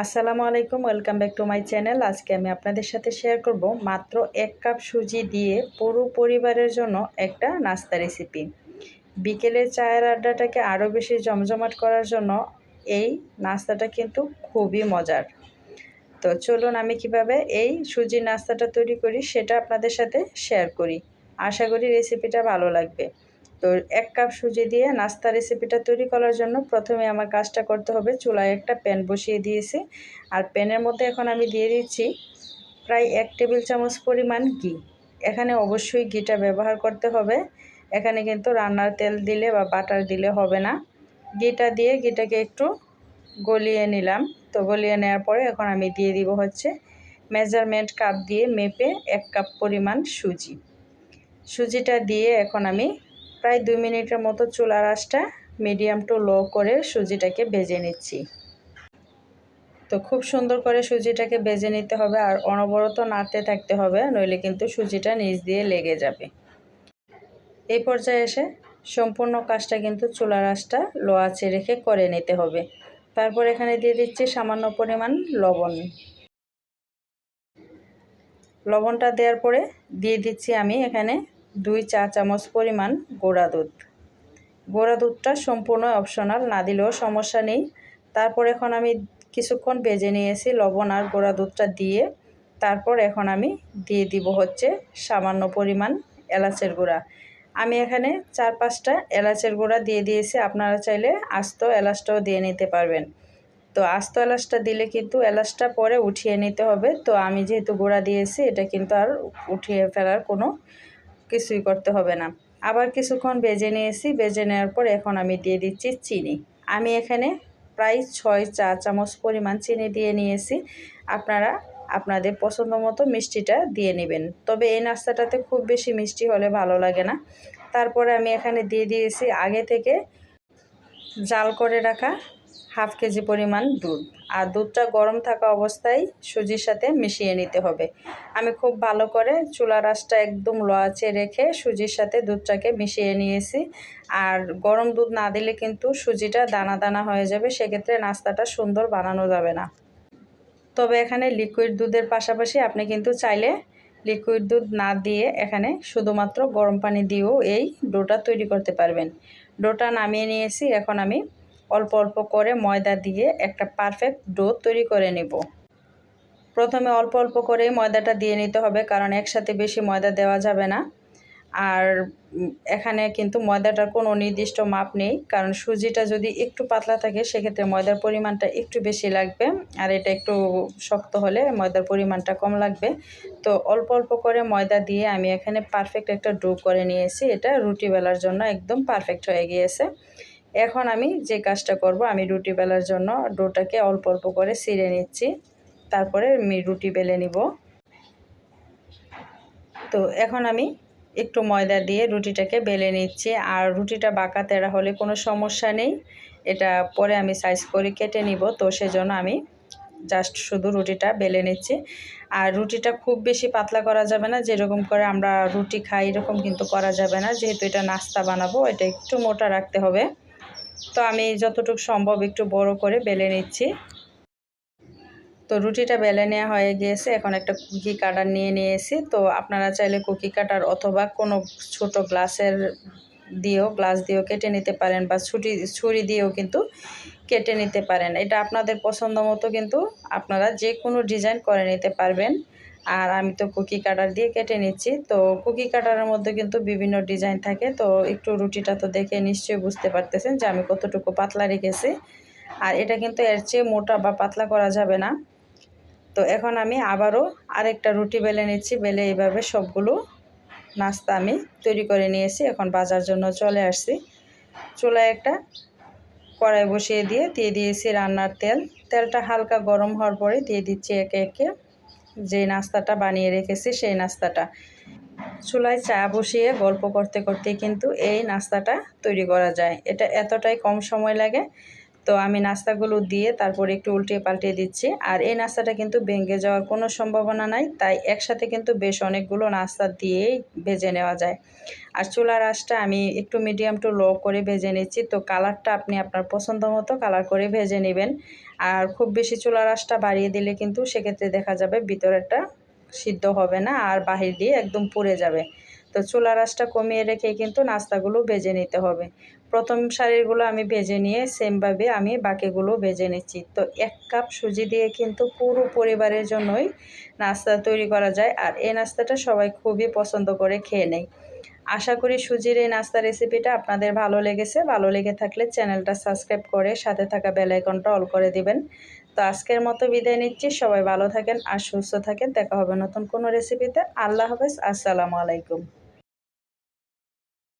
আসসালামু আলাইকুম, welcome back to my channel. আজকে আমি আপনাদের সাথে শেয়ার করব মাত্র এক কাপ সুজি দিয়ে পুরো পরিবারের জন্য একটা নাস্তা রেসিপি। বিকেলের চায়ের আড্ডাটাকে আরও বেশি জমজমাট করার জন্য এই নাস্তাটা কিন্তু খুবই মজার। তো চলুন আমি কীভাবে এই সুজির নাস্তাটা তৈরি করি সেটা আপনাদের সাথে শেয়ার করি। আশা করি রেসিপিটা ভালো লাগবে। তো এক কাপ সুজি দিয়ে নাস্তা রেসিপিটা তৈরি করার জন্য প্রথমে আমার কাজটা করতে হবে। চুলায় একটা প্যান বসিয়ে দিয়েছি। আর প্যানের মধ্যে এখন আমি দিয়ে দিচ্ছি প্রায় এক টেবিল চামচ পরিমাণ ঘি। এখানে অবশ্যই ঘিটা ব্যবহার করতে হবে। এখানে কিন্তু রান্নার তেল দিলে বা বাটার দিলে হবে না। ঘিটা দিয়ে ঘিটাকে একটু গলিয়ে নিলাম। তো গলিয়ে নেওয়ার পরে এখন আমি দিয়ে দিব হচ্ছে মেজারমেন্ট কাপ দিয়ে মেপে এক কাপ পরিমাণ সুজি। সুজিটা দিয়ে এখন আমি প্রায় দুই মিনিটের মতো চুলার আঁচটা মিডিয়াম টু লো করে সুজিটাকে ভেজে নিচ্ছি। তো খুব সুন্দর করে সুজিটাকে ভেজে নিতে হবে আর অনবরত নাড়তে থাকতে হবে, নইলে কিন্তু সুজিটা নিচ দিয়ে লেগে যাবে। এই পর্যায়ে এসে সম্পূর্ণ কাজটা কিন্তু চুলার আঁচটা লো আঁচে রেখে করে নিতে হবে। তারপর এখানে দিয়ে দিচ্ছি সামান্য পরিমাণ লবণ। লবণটা দেওয়ার পরে দিয়ে দিচ্ছি আমি এখানে দুই চা চামচ পরিমাণ গোড়া দুধ। গোড়া দুধটা সম্পূর্ণ অপশনাল, না দিলেও সমস্যা নেই। তারপর এখন আমি কিছুক্ষণ বেজে নিয়েছি লবণ আর গোড়া দুধটা দিয়ে। তারপর এখন আমি দিয়ে দিব হচ্ছে সামান্য পরিমাণ এলাচের গুঁড়া। আমি এখানে চার পাঁচটা এলাচের গুঁড়া দিয়ে দিয়েছি। আপনারা চাইলে আস্ত এলাচটাও দিয়ে নিতে পারবেন। তো আস্ত এলাচটা দিলে কিন্তু এলাচটা পরে উঠিয়ে নিতে হবে। তো আমি যেহেতু গুঁড়া দিয়েছি, এটা কিন্তু আর উঠিয়ে ফেলার কোনো কিছুই করতে হবে না। আবার কিছুক্ষণ বেজে নিয়েছি। বেজে নেওয়ার পর এখন আমি দিয়ে দিচ্ছি চিনি। আমি এখানে প্রায় ছয় চা চামচ পরিমাণ চিনি দিয়ে নিয়েছি। আপনারা আপনাদের পছন্দ মতো মিষ্টিটা দিয়ে নেবেন। তবে এই নাস্তাটাতে খুব বেশি মিষ্টি হলে ভালো লাগে না। তারপরে আমি এখানে দিয়ে দিয়েছি আগে থেকে জাল করে রাখা হাফ কেজি পরিমাণ দুধ। আর দুধটা গরম থাকা অবস্থায় সুজির সাথে মিশিয়ে নিতে হবে। আমি খুব ভালো করে চুলার আঁচটা একদম লোয়াচে রেখে সুজির সাথে দুধটাকে মিশিয়ে নিয়েছি। আর গরম দুধ না দিলে কিন্তু সুজিটা দানা দানা হয়ে যাবে, সেক্ষেত্রে নাস্তাটা সুন্দর বানানো যাবে না। তবে এখানে লিকুইড দুধের পাশাপাশি আপনি কিন্তু চাইলে লিকুইড দুধ না দিয়ে এখানে শুধুমাত্র গরম পানি দিয়েও এই ডোটা তৈরি করতে পারবেন। ডোটা নামিয়ে নিয়েছি, এখন আমি অল্প অল্প করে ময়দা দিয়ে একটা পারফেক্ট ডো তৈরি করে নেব। প্রথমে অল্প অল্প করে ময়দাটা দিয়ে নিতে হবে, কারণ একসাথে বেশি ময়দা দেওয়া যাবে না। আর এখানে কিন্তু ময়দাটার কোনো নির্দিষ্ট মাপ নেই, কারণ সুজিটা যদি একটু পাতলা থাকে, সেক্ষেত্রে ময়দার পরিমাণটা একটু বেশি লাগবে। আর এটা একটু শক্ত হলে ময়দার পরিমাণটা কম লাগবে। তো অল্প অল্প করে ময়দা দিয়ে আমি এখানে পারফেক্ট একটা ডো করে নিয়েছি। এটা রুটি বেলার জন্য একদম পারফেক্ট হয়ে গিয়েছে। এখন আমি যে কাজটা করব, আমি রুটি বেলার জন্য ডোটাকে অল্প অল্প করে ছিঁড়ে নিচ্ছি। তারপরে আমি রুটি বেলে নিব। তো এখন আমি একটু ময়দা দিয়ে রুটিটাকে বেলে নিচ্ছি। আর রুটিটা বাঁকা তেরা হলে কোনো সমস্যা নেই। এটা পরে আমি সাইজ করে কেটে নিব। তো সেজন্য আমি জাস্ট শুধু রুটিটা বেলে নিচ্ছি। আর রুটিটা খুব বেশি পাতলা করা যাবে না। যেরকম করে আমরা রুটি খাই, এরকম কিন্তু করা যাবে না। যেহেতু এটা নাস্তা বানাবো, এটা একটু মোটা রাখতে হবে। তো আমি যতটুকু সম্ভব একটু বড় করে বেলে নিচ্ছি। তো রুটিটা বেলে নেওয়া হয়ে গিয়েছে, এখন একটা কুকি কাটার নিয়ে নিয়েছি। তো আপনারা চাইলে কুকি কাটার অথবা কোনো ছোট গ্লাসের দিয়েও, গ্লাস দিয়েও কেটে নিতে পারেন বা ছুটি, ছুরি দিয়েও কিন্তু কেটে নিতে পারেন। এটা আপনাদের পছন্দ মতো কিন্তু আপনারা যে কোনো ডিজাইন করে নিতে পারবেন। আর আমি তো কুকি কাটার দিয়ে কেটে নিচ্ছি। তো কুকি কাটারের মধ্যে কিন্তু বিভিন্ন ডিজাইন থাকে। তো একটু রুটিটা তো দেখে নিশ্চয়ই বুঝতে পারতেছেন যে আমি কতটুকু পাতলা রেখেছি। আর এটা কিন্তু এর চেয়ে মোটা বা পাতলা করা যাবে না। তো এখন আমি আবারও আরেকটা রুটি বেলে নিচ্ছি। বেলে এইভাবে সবগুলো নাস্তা আমি তৈরি করে নিয়েছি। এখন বাজার জন্য চলে আসছি। চুলায় একটা কড়াই বসিয়ে দিয়ে দিয়ে দিয়েছি রান্নার তেল। তেলটা হালকা গরম হওয়ার পরে দিয়ে দিচ্ছি একে একে যে নাস্তাটা বানিয়ে রেখেছি সেই নাস্তাটা। চুলায় চা বসিয়ে গল্প করতে করতে কিন্তু এই নাস্তাটা তৈরি করা যায়। এটা এতটাই কম সময় লাগে তো আমি নাস্তাগুলো দিয়ে তারপর একটু উল্টিয়ে পাল্টিয়ে দিচ্ছি। আর এই নাস্তাটা কিন্তু ভেঙে যাওয়ার কোনো সম্ভাবনা নাই, তাই একসাথে কিন্তু বেশ অনেকগুলো নাস্তা দিয়েই ভেজে নেওয়া যায়। আর চুলার আঁচটা আমি একটু মিডিয়াম টু লো করে ভেজে নিচ্ছি, তো কালারটা আপনি আপনার পছন্দ মতো কালার করে ভেজে নেবেন। আর খুব বেশি চুলার আঁচটা বাড়িয়ে দিলে কিন্তু সেক্ষেত্রে দেখা যাবে ভিতরেরটা সিদ্ধ হবে না, আর বাহির দিয়ে একদম পুড়ে যাবে। তো চুলা আঁচটা কমিয়ে রেখে কিন্তু নাস্তাগুলো ভেজে নিতে হবে। প্রথম শাড়িগুলো আমি ভেজে নিয়ে সেমভাবে আমি বাকিগুলো ভেজে নিচ্ছি। তো এক কাপ সুজি দিয়ে কিন্তু পুরো পরিবারের জন্যই নাস্তা তৈরি করা যায় আর এই নাস্তাটা সবাই খুবই পছন্দ করে খেয়ে নেয়। আশা করি সুজির এই নাস্তা রেসিপিটা আপনাদের ভালো লেগেছে। ভালো লেগে থাকলে চ্যানেলটা সাবস্ক্রাইব করে সাথে থাকা বেলাইকনটা অল করে দিবেন। তো আজকের মতো বিদায় নিচ্ছি। সবাই ভালো থাকেন আর সুস্থ থাকেন। দেখা হবে নতুন কোনো রেসিপিতে আল্লাহ হাফেজ। আসসালামু আলাইকুম।